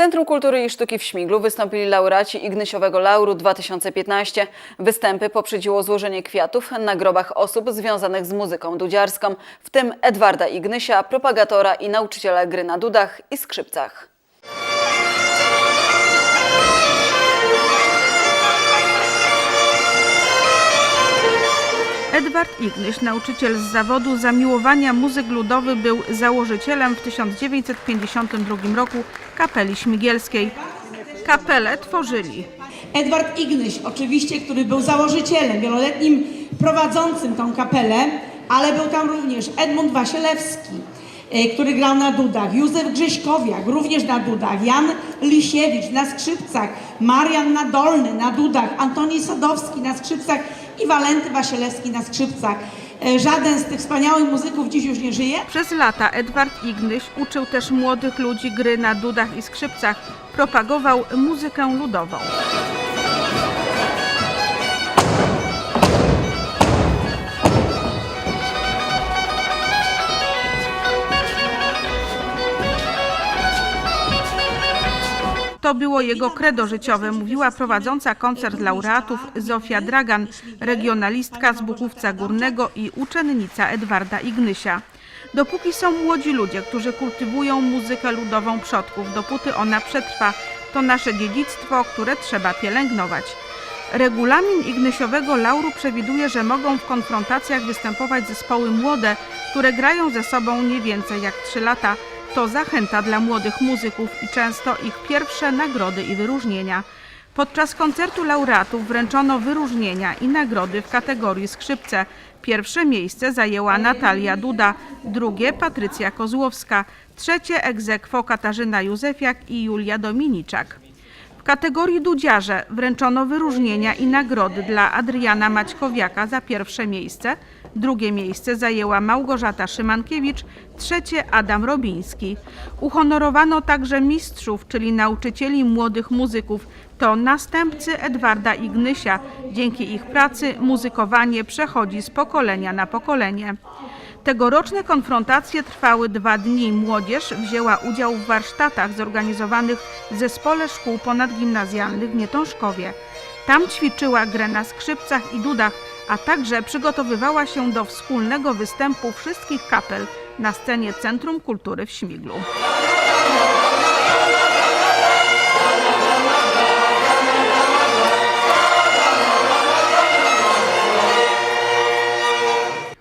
Centrum Kultury i Sztuki w Śmiglu wystąpili laureaci Ignysiowego Lauru 2015. Występy poprzedziło złożenie kwiatów na grobach osób związanych z muzyką dudziarską, w tym Edwarda Ignysia, propagatora i nauczyciela gry na dudach i skrzypcach. Edward Ignyś, nauczyciel z zawodu zamiłowania muzyk ludowy, był założycielem w 1952 roku kapeli śmigielskiej. Kapelę tworzyli Edward Ignyś, oczywiście, który był założycielem, wieloletnim prowadzącym tą kapelę, ale był tam również Edmund Wasielewski, e, który grał na dudach, Józef Grześkowiak, również na dudach, Jan Lisiewicz na skrzypcach, Marian Nadolny na dudach, Antoni Sadowski na skrzypcach i Walenty Wasielewski na skrzypcach. E, Żaden z tych wspaniałych muzyków dziś już nie żyje. Przez lata Edward Ignyś uczył też młodych ludzi gry na dudach i skrzypcach, propagował muzykę ludową. To było jego credo życiowe, mówiła prowadząca koncert laureatów Zofia Dragan, regionalistka z Buchówca Górnego i uczennica Edwarda Ignysia. Dopóki są młodzi ludzie, którzy kultywują muzykę ludową przodków, dopóty ona przetrwa, to nasze dziedzictwo, które trzeba pielęgnować. Regulamin Ignysiowego Lauru przewiduje, że mogą w konfrontacjach występować zespoły młode, które grają ze sobą nie więcej jak 3 lata. To zachęta dla młodych muzyków i często ich pierwsze nagrody i wyróżnienia. Podczas koncertu laureatów wręczono wyróżnienia i nagrody w kategorii skrzypce. Pierwsze miejsce zajęła Natalia Duda, drugie Patrycja Kozłowska, trzecie egzekwo Katarzyna Józefiak i Julia Dominiczak. W kategorii dudziarze wręczono wyróżnienia i nagrody dla Adriana Maćkowiaka za pierwsze miejsce, drugie miejsce zajęła Małgorzata Szymankiewicz, trzecie Adam Robiński. Uhonorowano także mistrzów, czyli nauczycieli młodych muzyków. To następcy Edwarda Ignysia. Dzięki ich pracy muzykowanie przechodzi z pokolenia na pokolenie. Tegoroczne konfrontacje trwały dwa dni. Młodzież wzięła udział w warsztatach zorganizowanych w Zespole Szkół Ponadgimnazjalnych w Mietążkowie. Tam ćwiczyła grę na skrzypcach i dudach, a także przygotowywała się do wspólnego występu wszystkich kapel na scenie Centrum Kultury w Śmiglu.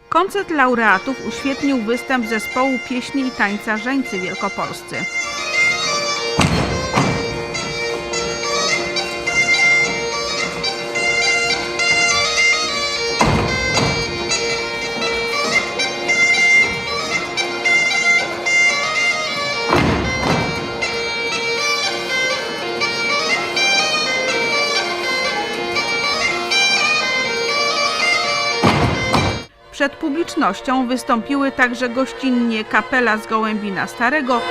Koncert laureatów uświetnił występ zespołu pieśni i tańca Żeńcy Wielkopolscy. Przed publicznością wystąpiły także gościnnie kapela z Gołębina Starego,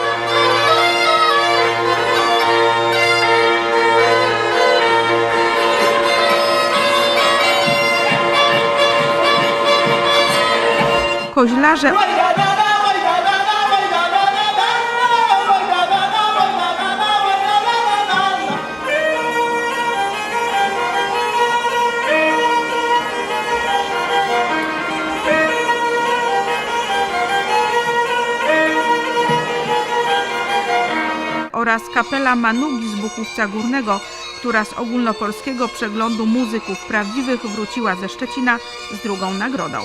koźlarze oraz kapela Manugi z Buchówca Górnego, która z ogólnopolskiego przeglądu muzyków prawdziwych wróciła ze Szczecina z drugą nagrodą.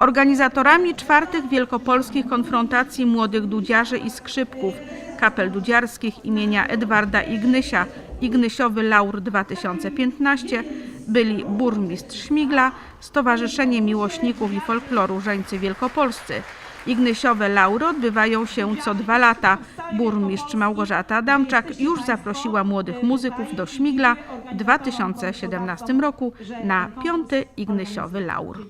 Organizatorami czwartych wielkopolskich konfrontacji młodych dudziarzy i skrzypków kapel dudziarskich imienia Edwarda Ignysia Ignysiowy Laur 2015 byli burmistrz Śmigla, Stowarzyszenie Miłośników i Folkloru Żeńcy Wielkopolscy. Ignysiowe laury odbywają się co dwa lata. Burmistrz Małgorzata Adamczak już zaprosiła młodych muzyków do Śmigla w 2017 roku na piąty Ignysiowy Laur.